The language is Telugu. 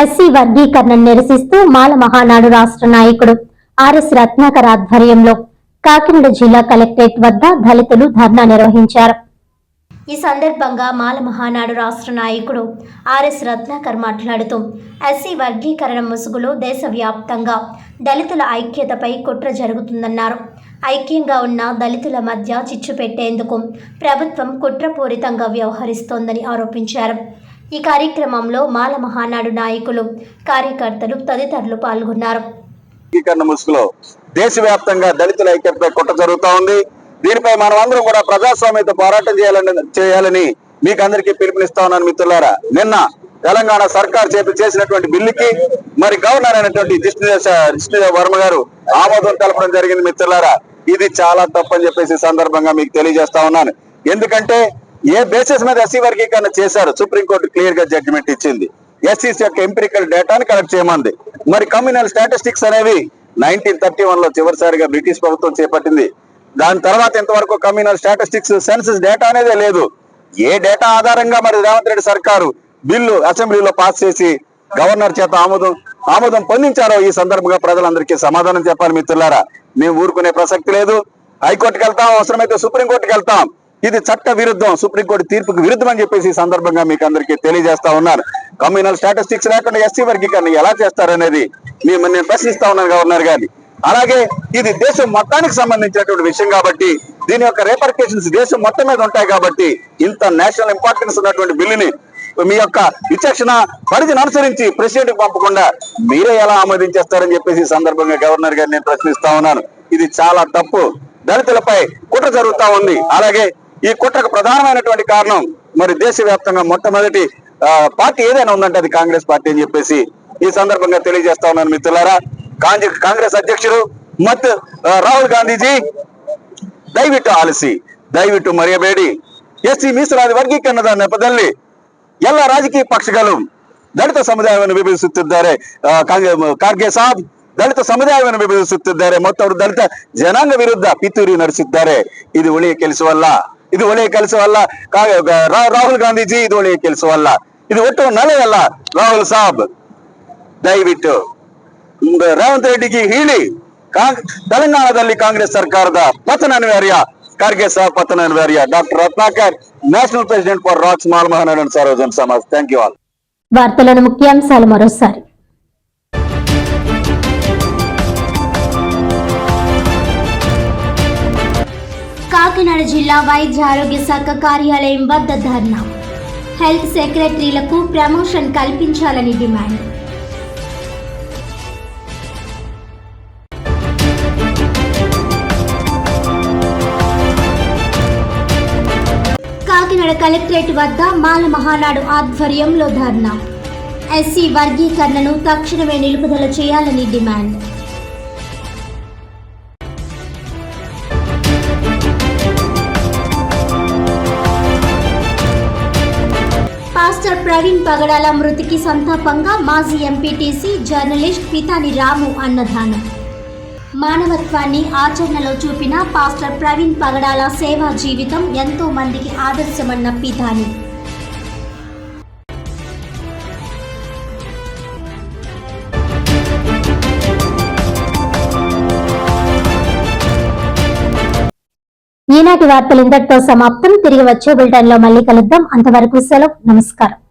ఎస్సీ వర్గీకరణ నిరసిస్తూ మాల మహానాడు రాష్ట్ర నాయకుడు ఆర్ఎస్ రత్నాకర్ ఆధ్వర్యంలో కాకినాడ జిల్లా కలెక్టరేట్ వద్ద దళితులు ధర్నా నిర్వహించారు. ఈ సందర్భంగా మాల మహానాడు రాష్ట్ర నాయకుడు ఆర్ఎస్ రత్నాకర్ మాట్లాడుతూ ఎస్సీ వర్గీకరణ ముసుగులో దేశవ్యాప్తంగా దళితుల ఐక్యతపై కుట్ర జరుగుతుందన్నారు. ఐక్యంగా ఉన్న దళితుల మధ్య చిచ్చు పెట్టేందుకు ప్రభుత్వం కుట్రపూరితంగా వ్యవహరిస్తోందని ఆరోపించారు. ఈ కార్యక్రమంలో మాల మహానాడు నాయకులు కార్యకర్తలు తదితరులు పాల్గొన్నారు. ముసుగులో దేశవ్యాప్తంగా దళితుల ఐక్యతపై కుట్ర జరుగుతూ ఉంది. దీనిపై మనం అందరం కూడా ప్రజాస్వామ్యత పోరాటం చేయాలని చేయాలని మీకు అందరికీ పిలుపునిస్తా ఉన్నాను మిత్రులారా. నిన్న తెలంగాణ సర్కార్ చేపి చేసినటువంటి బిల్లుకి మరి గవర్నర్ అయినటువంటి జిష్ణుదేవ్ వర్మ గారు ఆమోదం తెలపడం జరిగింది మిత్రులారా. ఇది చాలా తప్పని చెప్పేసి సందర్భంగా మీకు తెలియజేస్తా ఉన్నాను. ఎందుకంటే ఏ బేసిస్ మీద ఎస్సీ వర్గీకరణ చేశారు సుప్రీంకోర్టు క్లియర్గా జడ్జిమెంట్ ఇచ్చింది. ఎస్సీస్ యొక్క ఎంపిరికల్ డేటాని కలెక్ట్ చేయమంది. మరి కమ్యూనల్ స్టాటిస్టిక్స్ అనేవి నైన్టీన్ థర్టీ వన్లో చివరిసారిగా బ్రిటిష్ ప్రభుత్వం చేపట్టింది. దాని తర్వాత ఇంతవరకు కమ్యూనల్ స్టాటిస్టిక్స్ సెన్సస్ డేటా అనేది లేదు. ఏ డేటా ఆధారంగా మరి రేవంత్ రెడ్డి సర్కారు బిల్లు అసెంబ్లీలో పాస్ చేసి గవర్నర్ చేత ఆమోదం ఆమోదం పొందించారో ఈ సందర్భంగా ప్రజలందరికీ సమాధానం చెప్పాలి మిత్రులారా. మేము ఊరుకునే ప్రసక్తి లేదు. హైకోర్టుకి వెళ్తాం అవసరమైతే సుప్రీంకోర్టుకి వెళ్తాం. ఇది చట్ట విరుద్ధం సుప్రీంకోర్టు తీర్పుకు విరుద్ధం అని చెప్పేసి ఈ సందర్భంగా మీకు అందరికీ తెలియజేస్తా ఉన్నాను కమ్యూనల్ స్టాటిస్టిక్స్ లేకుండా ఎస్సీ వర్గీకరణ ఎలా చేస్తారనేది మేము నేను ప్రశ్నిస్తా ఉన్నాను గవర్నర్ గారిని. అలాగే ఇది దేశం మొత్తానికి సంబంధించినటువంటి విషయం కాబట్టి దీని యొక్క రేపర్కేషన్స్ దేశం మొత్తం మీద ఉంటాయి కాబట్టి ఇంత నేషనల్ ఇంపార్టెన్స్ ఉన్నటువంటి బిల్లుని మీ యొక్క విచక్షణ పరిధిని అనుసరించి ప్రెసిడెంట్ పంపకుండా మీరే ఎలా ఆమోదించేస్తారని చెప్పేసి సందర్భంగా గవర్నర్ గారిని నేను ప్రశ్నిస్తా ఉన్నాను. ఇది చాలా తప్పు. దళితులపై కుట్ర జరుగుతా ఉంది. అలాగే ఈ కుట్రకు ప్రధానమైనటువంటి కారణం మరి దేశవ్యాప్తంగా మొట్టమొదటి ఆ, పార్టీ ఏదైనా ఉందంటే అది కాంగ్రెస్ పార్టీ అని చెప్పేసి ఈ సందర్భంగా తెలియజేస్తా ఉన్నాను మిత్రులారా కాంగ్రెస్ కాంగ్రెస్ అధ్యక్షుడు మత్ ఆ, రాహుల్ గాంధీజీ ದಯವಿಟ್ಟು ಆಲಿಸಿ ದಯವಿಟ್ಟು ಮರೆಯಬೇಡಿ ಎಸ್ ಸಿ ಮೀಸಲಾತಿ ವರ್ಗೀಕರಣದ ನೆಪದಲ್ಲಿ ಎಲ್ಲ ರಾಜಕೀಯ ಪಕ್ಷಗಳು ದಲಿತ ಸಮುದಾಯವನ್ನು ವಿಭಜಿಸುತ್ತಿದ್ದಾರೆ ಆ, ಕಾಂಗ್ರೆ- ಖಾರ್ಗೆ ಸಾಬ್ ದಲಿತ ಸಮುದಾಯವನ್ನು ವಿಭಜಿಸುತ್ತಿದ್ದಾರೆ ಮತ್ತು ಅವರು ದಲಿತ ಜನಾಂಗ ವಿರುದ್ಧ ಪಿತೂರಿ ನಡೆಸಿದ್ದಾರೆ ಇದು ಒಳ್ಳೆಯ ಕೆಲಸವಲ್ಲ ಇದು ಒಳ್ಳೆಯ ಕೆಲಸವಲ್ಲ ಕಾ- ರಾ- ರಾಹುಲ್ ಗಾಂಧೀಜಿ ಇದು ಒಳ್ಳೆಯ ಕೆಲಸವಲ್ಲ ಇದು ಒಟ್ಟು ನಲೆಯಲ್ಲ ರಾಹುಲ್ ಸಾಬ್ ದಯವಿಟ್ಟು ರೇವಂತ್ ರೆಡ್ಡಿಗೆ ಹೇಳಿ ಕಾಂಗ್- ತೆಲಂಗಾಣದಲ್ಲಿ ಕಾಂಗ್ರೆಸ್ ಸರ್ಕಾರದ ಪತನ ಅನಿವಾರ್ಯ ಖರ್ಗೆ ಸಹ ಪತನ ಅನಿವಾರ್ಯ doctor Ratnakar national president for racks mall ಮಹಾನಗರ Sarvajan Samaj thank you all వార్తలను ముఖ్యాంశాలు మరోసారి కాకినాడ జిల్లా వైద్య ఆరోగ్య శాఖ కార్యాలయం వద్ద ధర్నా. హెల్త్ సెక్రటరీలకు ప్రమోషన్ కల్పించాలని డిమాండ్. కాకినాడ కలెక్టరేట్ వద్ద మాల మహానాడు ఆధ్వర్యంలో ధర్నా. ఎస్సీ వర్గీకరణను తక్షణమే నిలుపుదల చేయాలని డిమాండ్. ప్రవీణ్ పగడాల మృతికి సంతాపంగా మాజీ ఎంపీటీసీ జర్నలిస్ట్ పితాని రాము అన్నదానం. మానవత్వాన్ని ఆచరణలో చూపిన పాస్టర్ ప్రవీణ్ పగడాల సేవా జీవితం ఎంతో మందికి ఆదర్శమన్న పితాని. ఈనాటి వార్తలు ఇంతటితో సమాప్తం. తిరిగి వచ్చే బులెటిన్లో మళ్ళీ కలుద్దాం. అంతవరకు సెలవు. నమస్కారం.